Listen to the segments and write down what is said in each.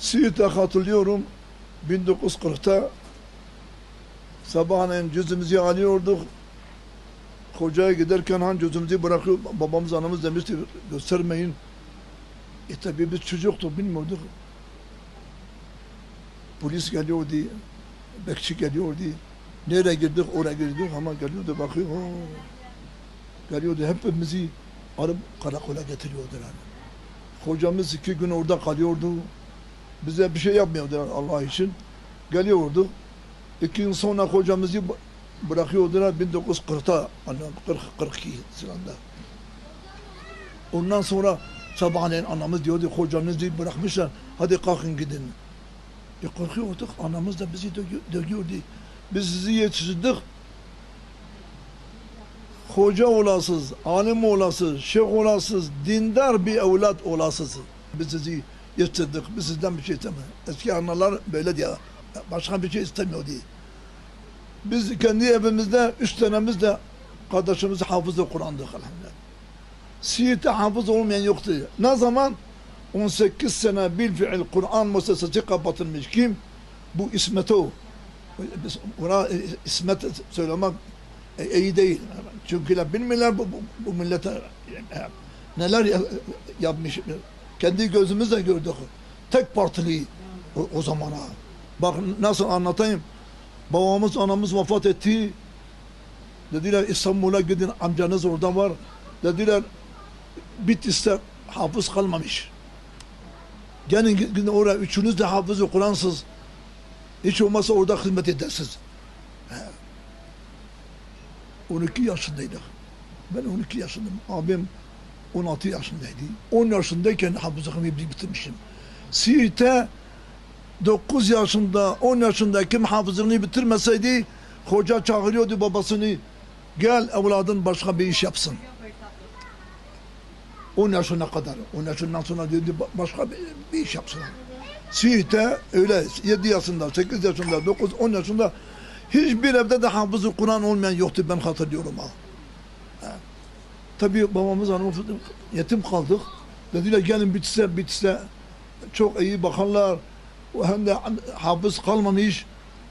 Siirt'e hatırlıyorum 1940'ta sabahleyin cüzümüzü alıyorduk. Hocaya giderken han cüzümüzü bırakıyor. Babamız anamız demişti göstermeyin. E tabi biz çocuktuk bilmiyorduk. Polis geliyordu. Bekçi geliyordu. Nereye girdik oraya girdik ama geliyordu bakıyor. "Oo." Geliyordu hepimizi alıp karakola getiriyordular. Hocamız iki gün orada kalıyordu. Bize bir şey yapmıyordular Allah için. Geliyordu. İki yıl sonra hocamızı bı- bırakıyordular 1940'ta. Hani 40 42 sırada. Ondan sonra sabahleyin anamız diyordu hocamızı bırakmışlar. Hadi kalkın gidin. E korkuyorduk. Anamız da bizi dövü- dövüyordu. Biz sizi yetiştirdik. Hoca olasız, alim olasız, şeyh olasız, dindar bir evlat olasız. Biz sizi yetiştirdik. Biz sizden bir şey istemiyoruz. Eski analar böyle diye. Başka bir şey istemiyordu. Biz kendi evimizde, üç senemizde kardeşimiz hafızı Kur'an'dık elhamdülillah. Siirt'te hafız olmayan yoktu. Ne zaman? 18 sene bil fiil Kur'an müessesesi kapatılmış. Kim? Bu İsmet o. Biz Ona e, İsmet söylemek e, iyi değil. Çünkü bilmiyorlar bu, bu, bu millete e, neler ya- yapmış. Kendi gözümüzle gördük. Tek partili o, o zamana. Bak nasıl anlatayım. Babamız anamız vefat etti. Dediler İstanbul'a gidin amcanız orada var. Dediler Bitlis'te hafız kalmamış. Gelin gidin oraya üçünüz de hafızı Kur'ansız. Hiç olmazsa orada hizmet edersiniz. He. 12 yaşındaydık. Ben 12 yaşındayım. Abim 16 yaşındaydı. 10 yaşındayken hafızlığımı bitirmişim. Siirt'te 9 yaşında, 10 yaşında kim hafızlığını bitirmeseydi hoca çağırıyordu babasını. Gel evladın başka bir iş yapsın. 10 yaşına kadar. 10 yaşından sonra dedi "Ba- başka bir, bir iş yapsın. Siirt'te öyle 7 yaşında, 8 yaşında, 9, 10 yaşında hiçbir evde de hafızı Kur'an olmayan yoktu ben hatırlıyorum ha. Ha. Tabii babamız hanım yetim kaldık. Dediler gelin bitse bitse çok iyi bakanlar hem de hafız kalmamış.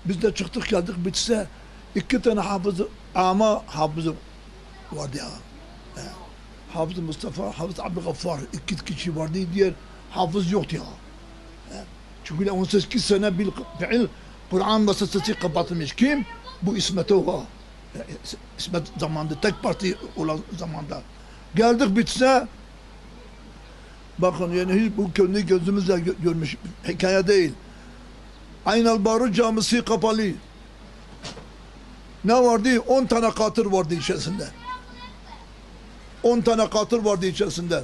Biz de çıktık geldik bitse iki tane hafız ama hafızı vardı ya. Hafız Mustafa, Hafız Abdülgaffar iki kişi vardı diğer hafız yoktu ya. Çünkü 18 sene bil fiil Kur'an meselesi kapatılmış. Kim? Bu İsmet Oha. İsmet zamanında tek parti olan zamanda. Geldik bitse bakın yani hiç bu kendi gözümüzle gö- görmüş hikaye değil. Aynal Barut Camisi kapalı. Ne vardı? 10 tane katır vardı içerisinde. 10 tane katır vardı içerisinde.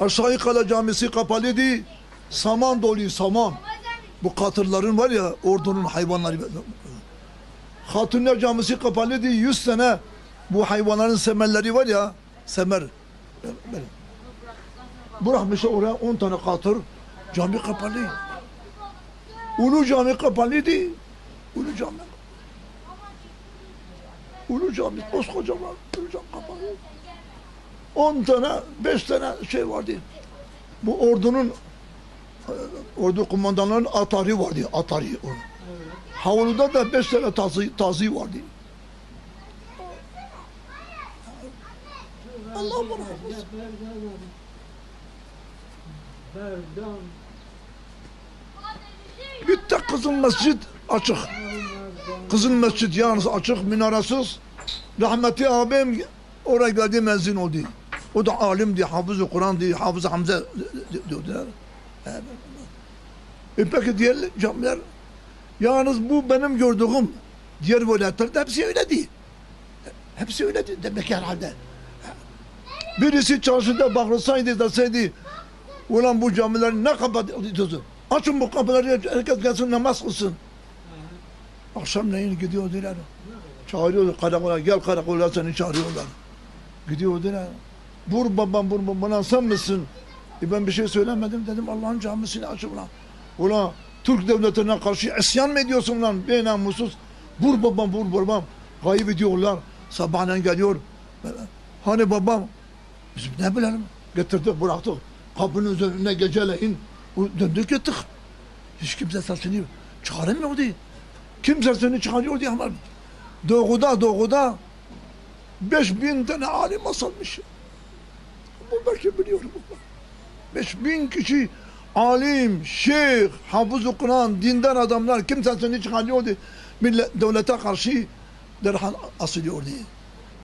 Aşağı Kale Camisi kapalıydı. Saman dolu saman. Bu katırların var ya ordunun hayvanları. Hatunlar Camisi kapalıydı. 100 sene bu hayvanların semerleri var ya semer. Böyle. Bırakmışlar oraya 10 tane katır. Cami kapalı. Ulu cami kapalıydı. Ulu cami. Ulu cami koskocaman. Ulu cami kapalı. 10 tane, 5 tane şey vardı. Bu ordunun e, ordu kumandanların atarı vardı. Atarı. onun. Havluda da 5 tane tazı, tazı vardı. Allah Bir tek Kızıl Mescid açık. Kızıl Mescid yalnız açık, minaresiz. Rahmetli abim oraya geldi mezun oldu. O da alimdi, hafız-ı Kur'an'dı, hafız Hamza diyordular. E peki diğer camiler, yalnız bu benim gördüğüm diğer velayetlerde hepsi öyle değil. Hepsi öyle değil demek herhalde. Birisi çarşıda bakılsaydı deseydi, ulan bu camiler ne kapatıyorsun? Açın bu kapıları, herkes gelsin namaz kılsın. Akşamleyin gidiyordular. Çağırıyorlar karakola, gel karakola seni çağırıyorlar. Gidiyordular. Vur babam, vur babam, sen misin? E ben bir şey söylemedim dedim, Allah'ın camisini aç ulan. Ulan Türk devletine karşı isyan mı ediyorsun lan? Be namussuz. Vur babam, vur babam. Kayıp ediyorlar. Sabahleyin geliyor. Hani babam? Biz ne bilelim? Getirdik, bıraktık. Kapının üzerine geceleyin döndük gittik. Hiç kimse sesini çıkaramıyordu. Kim sesini çıkarıyordu ama doğuda doğuda beş bin tane alim asılmış. Bu belki biliyorum. Beş bin kişi alim, şeyh, hafız Kur'an, dindar adamlar kim sesini çıkarıyordu. Millet, devlete karşı derhal asılıyordu.